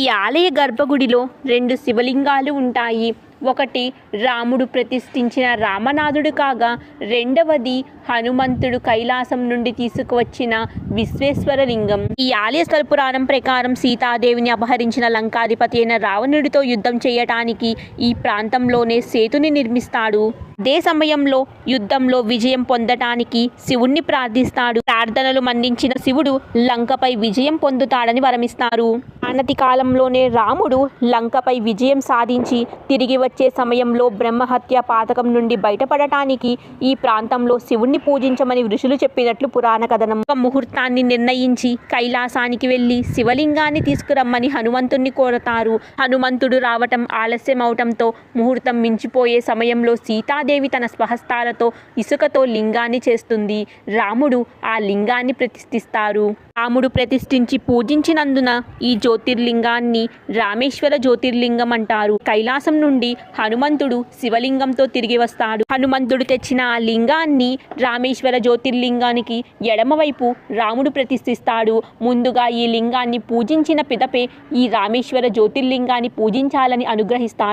ఈ ఆలయ గర్భగుడిలో రెండు శివలింగాలు ఉంటాయి. ఒకటి రాముడు ప్రతిష్ఠించిన రామనాథుడు కాగా రెండవది హనుమంతుడు కైలాసం నుండి తీసుకువచ్చిన విశ్వేశ్వర లింగం ఈ ఆలయ స్థల పురాణం ప్రకారం సీతాదేవిని అపహరించిన లంకాధిపతి అయిన రావణుడితో యుద్ధం చేయటానికి ఈ ప్రాంతంలోనే సేతుని నిర్మిస్తాడు. అదే సమయంలో యుద్ధంలో విజయం పొందటానికి శివుణ్ణి ప్రార్థిస్తాడు. ప్రార్థనలు మన్నించిన శివుడు లంకపై విజయం పొందుతాడని వరమిస్తారు. అనతి కాలంలోనే రాముడు లంకపై విజయం సాధించి తిరిగి వచ్చే సమయంలో బ్రహ్మహత్య పాతకం నుండి బయటపడటానికి ఈ ప్రాంతంలో శివుణ్ణి పూజించమని ఋషులు చెప్పినట్లు పురాణ కథనం. ఒక ముహూర్తాన్ని నిర్ణయించి కైలాసానికి వెళ్ళి శివలింగాన్ని తీసుకురమ్మని హనుమంతుణ్ణి కోరతారు. హనుమంతుడు రావటం ఆలస్యం అవటంతో ముహూర్తం మించిపోయే సమయంలో సీతాదేవి తన స్వహస్తాలతో ఇసుకతో లింగాన్ని చేస్తుంది. రాముడు ఆ లింగాన్ని ప్రతిష్ఠిస్తారు. రాముడు ప్రతిష్ఠించి పూజించినందున ఈ జ్యోతిర్లింగాన్ని రామేశ్వర జ్యోతిర్లింగం అంటారు. కైలాసం నుండి హనుమంతుడు శివలింగంతో తిరిగి వస్తాడు. హనుమంతుడు తెచ్చిన ఆ లింగాన్ని రామేశ్వర జ్యోతిర్లింగానికి ఎడమవైపు రాముడు ప్రతిష్ఠిస్తాడు. ముందుగా ఈ లింగాన్ని పూజించిన పిదపే ఈ రామేశ్వర జ్యోతిర్లింగాన్ని పూజించాలని అనుగ్రహిస్తాడు.